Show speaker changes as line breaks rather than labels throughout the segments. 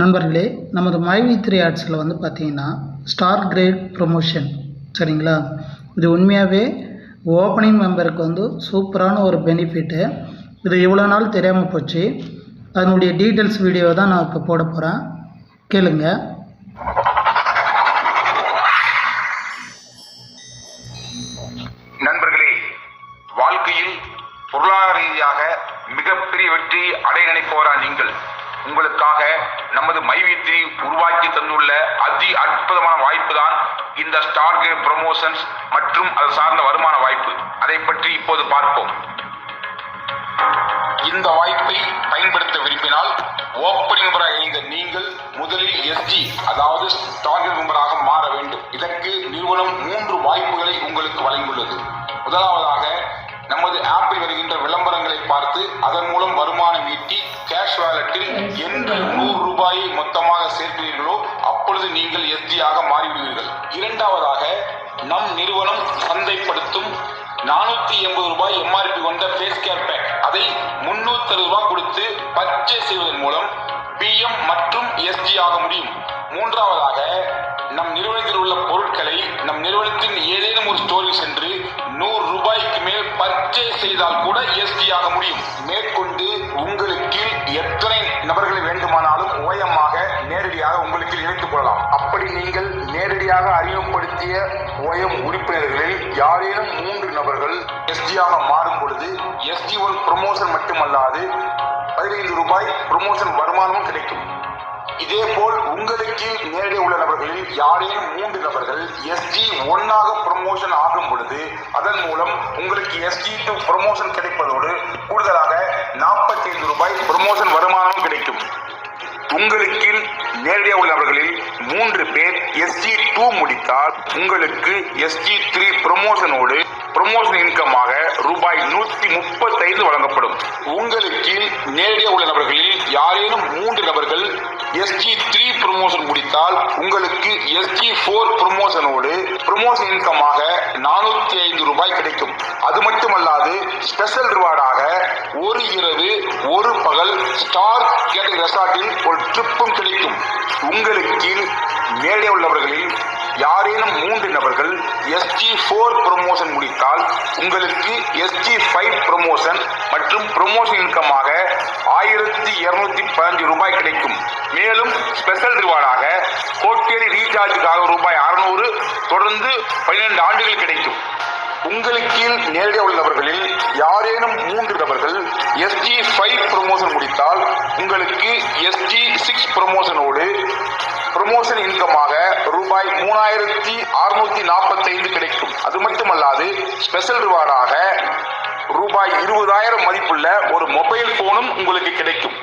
நண்பர்களே நமது மைவி த்ரீ ஆர்ட்ஸில் வந்து பார்த்தீங்கன்னா ஸ்டார் கிரேட் ப்ரொமோஷன் சரிங்களா? இது உண்மையாகவே ஓப்பனிங் மெம்பருக்கு வந்து சூப்பரான ஒரு பெனிஃபிட்டு இது இவ்வளோ நாள் தெரியாமல் போச்சு. அதனுடைய டீட்டெயில்ஸ் வீடியோ தான் நான் இப்போ போட போகிறேன்
கேளுங்கள் நமது மைவித்ரி உருவாக்கி தந்துள்ள அதி அற்புதமான வாய்ப்பு தான் இந்த ஸ்டார் கிரேட் ப்ரமோஷன்ஸ் மற்றும் அது சார்ந்த வருமான வாய்ப்பு. அதை பற்றி இப்போது பார்ப்போம். இந்த வாய்ப்பை பயன்படுத்த விரும்பினால் ஓப்பனிங் மெம்பராக இணைந்த நீங்கள் முதலில் எஸ்ஜி அதாவது டார்கெட் மெம்பராக மாற வேண்டும். இதற்கு நிறுவனம் மூன்று வாய்ப்புகளை உங்களுக்கு வழங்கியுள்ளது. முதலாவதாக நமது ஆப்பில் வருகின்ற விளம்பரங்களை பார்த்து அதன் மூலம் வருமானம் ஈட்டி கேஷ் வாலெட்டில் என்று நூறு ரூபாயை மொத்தமாக சேர்க்கிறீர்களோ அப்பொழுது நீங்கள் எஸ்ஜியாக மாறிவிடுவீர்கள். இரண்டாவதாக நம் நிறுவனம் சந்தைப்படுத்தும் நானூத்தி எண்பது ரூபாய் எம்ஆர்பி கொண்ட ஃபேஸ் கேர் பேக் அதை முன்னூத்தி ரூபாய் கொடுத்து பர்ச்சேஸ் செய்வதன் மூலம் பிஎம் மற்றும் எஸ்டி ஆக முடியும். மூன்றாவதாக நம் நிறுவனத்தில் உள்ள பொருட்களை நம் நிறுவனத்தின் ஏதேனும் ஒரு ஸ்டோரில் சென்று நூறு ரூபாய்க்கு மேல் பர்ச்சேஸ் செய்தால் கூட எஸ்டி ஆக முடியும். மேற்கொண்டு உங்களுக்கு எத்தனை நபர்களை வேண்டுமானாலும் ஓயமாக நேரடியாக உங்களுக்கு இணைத்துக் கொள்ளலாம். அப்படி நீங்கள் நேரடியாக அறிமுகப்படுத்திய ஓயம் உறுப்பினர்களில் யாரேனும் மூன்று நபர்கள் எஸ்டியாக மாறும் பொழுது எஸ்டி ஒன் ப்ரொமோஷன் மட்டுமல்லாது பதினைந்து ரூபாய் ப்ரொமோஷன் வருமானமும் கிடைக்கும். இதேபோல் உங்களுக்கு நேரடி உள்ள நபர்களில் யாரேனும் மூன்று நபர்கள் எஸ்ஜி ஒன்னாக ப்ரமோஷன் ஆகும் பொழுது அதன் மூலம் உங்களுக்கு எஸ்ஜி டூ ப்ரமோஷன் கிடைப்பதோடு கூடுதலாக நாற்பத்தி ஐந்து ரூபாய் ப்ரமோஷன் வருமானமும் கிடைக்கும். உங்களுக்கு நேரடியாக உள்ளவர்களில் மூன்று பேர் எஸ்ஜி டூ முடித்தால் உங்களுக்கு எஸ்ஜி த்ரீ ப்ரமோஷனோடு ப்ரொமோஷன் இன்கமாக ரூபாய் நூத்தி முப்பத்தைந்து வழங்கப்படும். உங்களுக்கு நேரடியாக உள்ள நபர்களில் யாரேனும் மூன்று நபர்கள் எஸ்ஜி த்ரீ ப்ரொமோஷன் முடித்தால் உங்களுக்கு எஸ்ஜி ஃபோர் ப்ரொமோஷனோடு ப்ரொமோஷன் இன்கமாக நானூத்தி ஐந்து ரூபாய் கிடைக்கும். அது மட்டுமல்லாது ஸ்பெஷல் ரிவார்டாக ஒரு இரவு ஒரு பகல் ஸ்டார் கேட்டரி ரெசார்ட்டில் ஒரு ட்ரிப்பும் கிடைக்கும். உங்களுக்கு மேலே உள்ளவர்களில் யாரேனும் மூன்று நபர்கள் எஸ்ஜி ஃபோர் ப்ரொமோஷன் முடித்தால் உங்களுக்கு எஸ்ஜி ஃபைவ் ப்ரொமோஷன் மற்றும் ப்ரொமோஷன் இன்கமாக ஆயிரத்தி இருநூத்தி பதினஞ்சு ரூபாய் கிடைக்கும். மேலும் ஸ்பெஷல் ரிவார்டாக கோட்டேரி ரீசார்ஜுக்காக ரூபாய் அறுநூறு தொடர்ந்து பன்னிரண்டு ஆண்டுகள் கிடைக்கும். உங்களுக்கு நேரடியாக உள்ளவர்களில் யாரேனும் மூன்று நபர்கள் எஸ்டி ஃபைவ் ப்ரொமோஷன் முடித்தால் உங்களுக்கு எஸ்டி சிக்ஸ் ப்ரொமோஷனோடு ப்ரொமோஷன் இன்கமாக ரூபாய் மூணாயிரத்தி அறுநூத்தி நாற்பத்தி ஐந்து கிடைக்கும். அது மட்டுமல்லாது ஸ்பெஷல் ரிவார்டாக ரூபாய் இருபதாயிரம் மதிப்புள்ள ஒரு மொபைல் போனும் உங்களுக்கு கிடைக்கும்.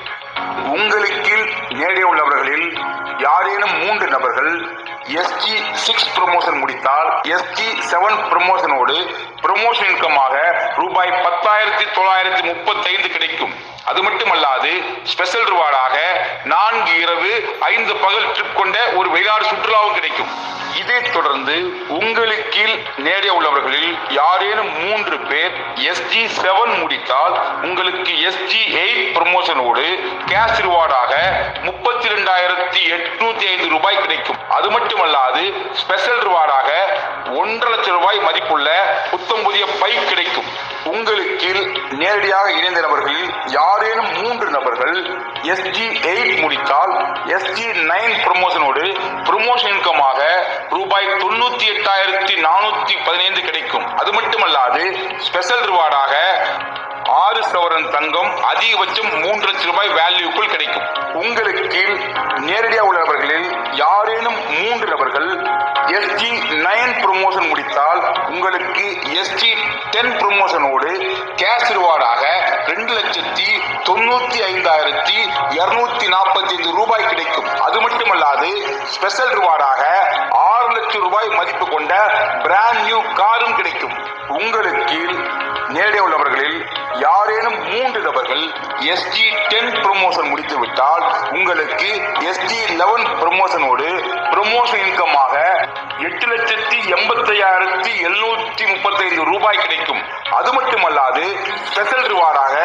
உங்களுக்கு நேரடியாக உள்ளவர்களில் யாரேனும் மூன்று நபர்கள் எஸ்ஜி சிக்ஸ் ப்ரொமோஷன் முடித்தால் எஸ்ஜி செவன் ப்ரொமோஷனோடு ப்ரொமோஷன் இன்கமாக ரூபாய் பத்தாயிரத்தி தொள்ளாயிரத்தி முப்பத்தைந்து கிடைக்கும். அது மட்டுமல்லாது ஸ்பெஷல் ரிவார்டாக நான்கு இரவு ஐந்து பகல் ட்ரிப் கொண்ட ஒரு வெளிநாடு சுற்றுலாவும் கிடைக்கும். இதைத் தொடர்ந்து உங்களுக்கு நேரடியாக உள்ளவர்களில் யாரேனும் மூன்று பேர் எஸ்ஜி செவன் முடித்தால் உங்களுக்கு எஸ்ஜி எயிட் ப்ரொமோஷனோடு கேஷ் ரிவார்டாக முப்பத்தி ரெண்டாயிரத்தி எட்நூத்தி ஐந்து ரூபாய் கிடைக்கும். அது மட்டுமல்லாது ஸ்பெஷல் ரிவார்டாக ஒன்றரை லட்சம் ரூபாய் மதிப்புள்ள புத்தம் புதிய பைக் கிடைக்கும். உங்களுக்கு நேரடியாக இணைந்த நபர்களில் யாரேனும் மூன்று நபர்கள் எஸ்ஜி எயிட் முடித்தால் எஸ்ஜி நைன் ப்ரமோஷனோடு ப்ரொமோஷன் இன்கமாக ரூபாய் தொண்ணூத்தி எட்டாயிரத்தி நானூத்தி பதினைந்து கிடைக்கும். அது மட்டுமல்லாது ஸ்பெஷல் ரிவார்டாக ஆறு சவரன் தங்கம் அதிகபட்சம் மூன்று லட்சம் ரூபாய் வேல்யூக்குள் கிடைக்கும். உங்களுக்கு நேரடியாக உள்ளவர்களில் யாரேனும் மூன்று நபர்கள் எஸ்ஜி நைன் ப்ரொமோஷன் முடித்தால் உங்களுக்கு எஸ்டி டென் ப்ரொமோஷனோடு கேஷ் ரிவார்டாக ரெண்டு லட்சத்தி தொண்ணூத்தி ஐந்தாயிரத்தி இருநூத்தி நாற்பத்தி ஐந்து ரூபாய் கிடைக்கும். அது மட்டுமல்லாது ஸ்பெஷல் ரிவார்டாக ஆறு லட்சம் ரூபாய் மதிப்பு கொண்ட பிராண்ட் நியூ காரும் கிடைக்கும். உங்களுக்கு நேரடியாக உள்ளவர்களில் யாரேனும் மூன்று நபர்கள் எஸ்டி டென் ப்ரொமோஷன் முடித்து விட்டால் உங்களுக்கு எஸ்டி லெவன் ப்ரொமோஷனோடு ப்ரொமோஷன் இன்கமாக எட்டு லட்சத்தி எண்பத்தையாயிரத்தி எழுநூத்தி முப்பத்தைந்து ரூபாய் கிடைக்கும். அது மட்டுமல்லாது ஸ்பெஷல் ரிவார்டாக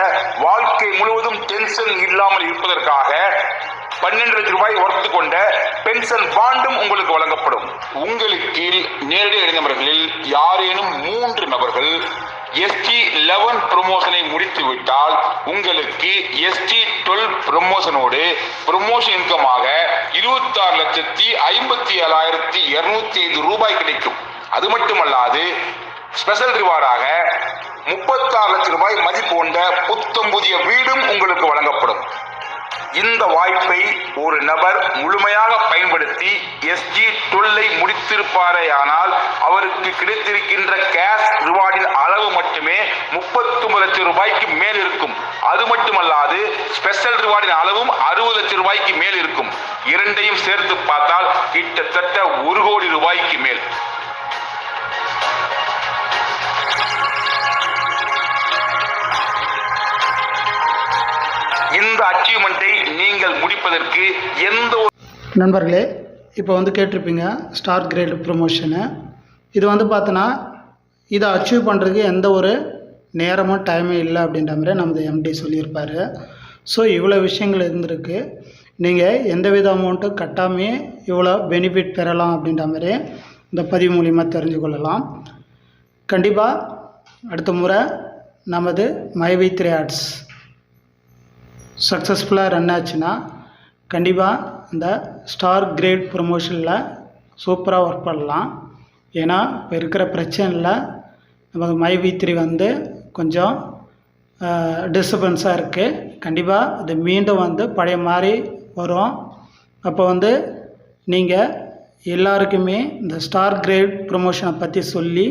வாழ்க்கை முழுவதும் டென்ஷன் இல்லாமல் இருப்பதற்காக பன்னெண்டு லட்சம் ரூபாய் ஒர்த்து கொண்ட பென்ஷன் பாண்டும் உங்களுக்கு வழங்கப்படும். உங்களுக்கு கீழ் நேரடி இளைஞர்களில் யாரேனும் மூன்று நபர்கள் எஸ்டி லெவன் ப்ரொமோஷனை முடித்து விட்டால் உங்களுக்கு எஸ்டி டுவெல் ப்ரொமோஷனோடு ப்ரொமோஷன் இன்கமாக இருபத்தாறு லட்சத்தி ஐம்பத்தி ஏழாயிரத்தி இருநூத்தி ஐந்து ரூபாய் கிடைக்கும். அது மட்டுமல்லாது ஸ்பெஷல் ரிவார்டாக முப்பத்தாறு லட்சம் ரூபாய் மதிப்பு கொண்ட புத்தம் புதிய வீடும் உங்களுக்கு வழங்கப்படும். இந்த வாய்ப்பை ஒரு நபர் முழுமையாக பயன்படுத்தி எஸ்ஜி டுவெல்லை முடித்திருப்பாரேயானால் அவருக்கு கிடைத்திருக்கின்ற கேஷ் ரிவார்டின் அளவு மட்டுமே முப்பத்தொன்பது லட்சம் ரூபாய்க்கு மேல் இருக்கும். அது மட்டுமல்லாது ஸ்பெஷல் ரிவார்டின் அளவும் அறுபது லட்சம் ரூபாய்க்கு மேல் இருக்கும். இரண்டையும் சேர்த்து பார்த்தால் கிட்டத்தட்ட ஒரு கோடி ரூபாய்க்கு மேல். இந்த அச்சீவ்மெண்ட்டை முடிப்பதற்கு எந்த ஒரு
நண்பர்களே இப்போ வந்து கேட்டிருப்பீங்க ஸ்டார் கிரேடு ப்ரொமோஷனு இது வந்து பார்த்தோன்னா இதை அச்சீவ் பண்ணுறதுக்கு எந்த ஒரு நேரமும் டைமும் இல்லை அப்படின்ற மாதிரி நமது எம்டி சொல்லியிருப்பார். ஸோ இவ்வளோ விஷயங்கள் இருந்திருக்கு. நீங்கள் எந்த வித அமௌண்ட்டும் கட்டாமையே இவ்வளோ பெனிஃபிட் பெறலாம் அப்படின்ற மாதிரி இந்த பதிவு மூலிமா தெரிஞ்சு கொள்ளலாம். கண்டிப்பாக அடுத்த முறை நமது மைவி த்ரீ ஆர்ட்ஸ் சக்ஸஸ்ஃபுல்லாக ரன் ஆச்சுன்னா கண்டிப்பாக இந்த ஸ்டார் கிரேட் ப்ரொமோஷனில் சூப்பராக ஒர்க் பண்ணலாம். ஏன்னா இப்போ இருக்கிற பிரச்சனையில் நமக்கு மை த்ரீ வந்து கொஞ்சம் டிஸ்டர்பன்ஸாக இருக்குது கண்டிப்பாக இது மீண்டும் வந்து பழைய மாதிரி வரும். அப்போ வந்து நீங்கள் எல்லாருக்குமே இந்த ஸ்டார் கிரேட் ப்ரொமோஷனை பற்றி சொல்லி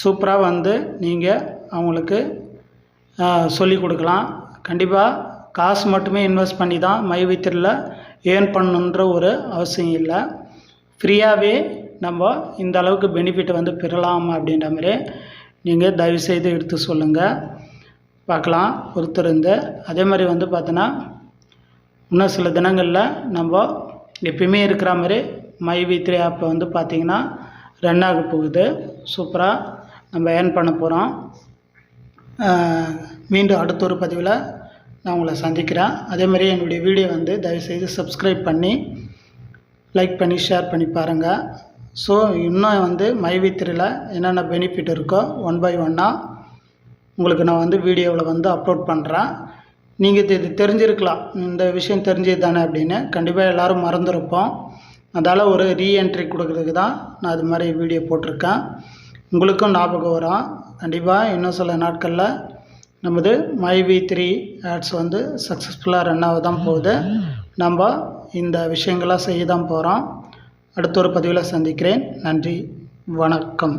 சூப்பராக வந்து நீங்கள் அவங்களுக்கு சொல்லி கொடுக்கலாம். கண்டிப்பாக காசு மட்டுமே இன்வெஸ்ட் பண்ணி தான் மைவித்திரில் ஏர்ன் பண்ணணுன்ற ஒரு அவசியம் இல்லை. ஃப்ரீயாகவே நம்ம இந்த அளவுக்கு பெனிஃபிட் வந்து பெறலாம் அப்படின்ற மாதிரி நீங்கள் தயவுசெய்து எடுத்து சொல்லுங்கள் பார்க்கலாம் ஒருத்தர் இருந்து அதே மாதிரி வந்து பார்த்தோன்னா இன்னும் சில தினங்களில் நம்ம எப்பயுமே இருக்கிற மாதிரி மை வி த்ரீ ஆப்பை வந்து பார்த்திங்கன்னா ரன் ஆக போகுது. சூப்பராக நம்ம ஏர்ன் பண்ண போகிறோம் மீண்டும் அடுத்த ஒரு பதிவில் நான் உங்களை சந்திக்கிறேன். அதே மாதிரி என்னுடைய வீடியோ வந்து தயவுசெய்து சப்ஸ்கிரைப் பண்ணி லைக் பண்ணி ஷேர் பண்ணி பாருங்கள் ஸோ இன்னும் வந்து மைவித்திரியில் என்னென்ன பெனிஃபிட் இருக்கோ ஒன் பை ஒன்னாக உங்களுக்கு நான் வந்து வீடியோவில் வந்து அப்லோட் பண்ணுறேன் நீங்கள் இது இது தெரிஞ்சிருக்கலாம். இந்த விஷயம் தெரிஞ்சது தானே அப்படின்னு. கண்டிப்பாக எல்லோரும் மறந்துருப்போம். அதால் ஒரு ரீஎன்ட்ரி கொடுக்குறதுக்கு தான் நான் அது மாதிரி வீடியோ போட்டிருக்கேன். உங்களுக்கும் ஞாபகம் வரும். கண்டிப்பாக இன்னும் சில நாட்களில் நமது மை வி த்ரீ ஆட்ஸ் வந்து சக்ஸஸ்ஃபுல்லாக ரன் ஆக தான் போகுது. நம்ம இந்த விஷயங்களாக செய்ய தான் போகிறோம் அடுத்த ஒரு பதிவில் சந்திக்கிறேன். நன்றி. வணக்கம்.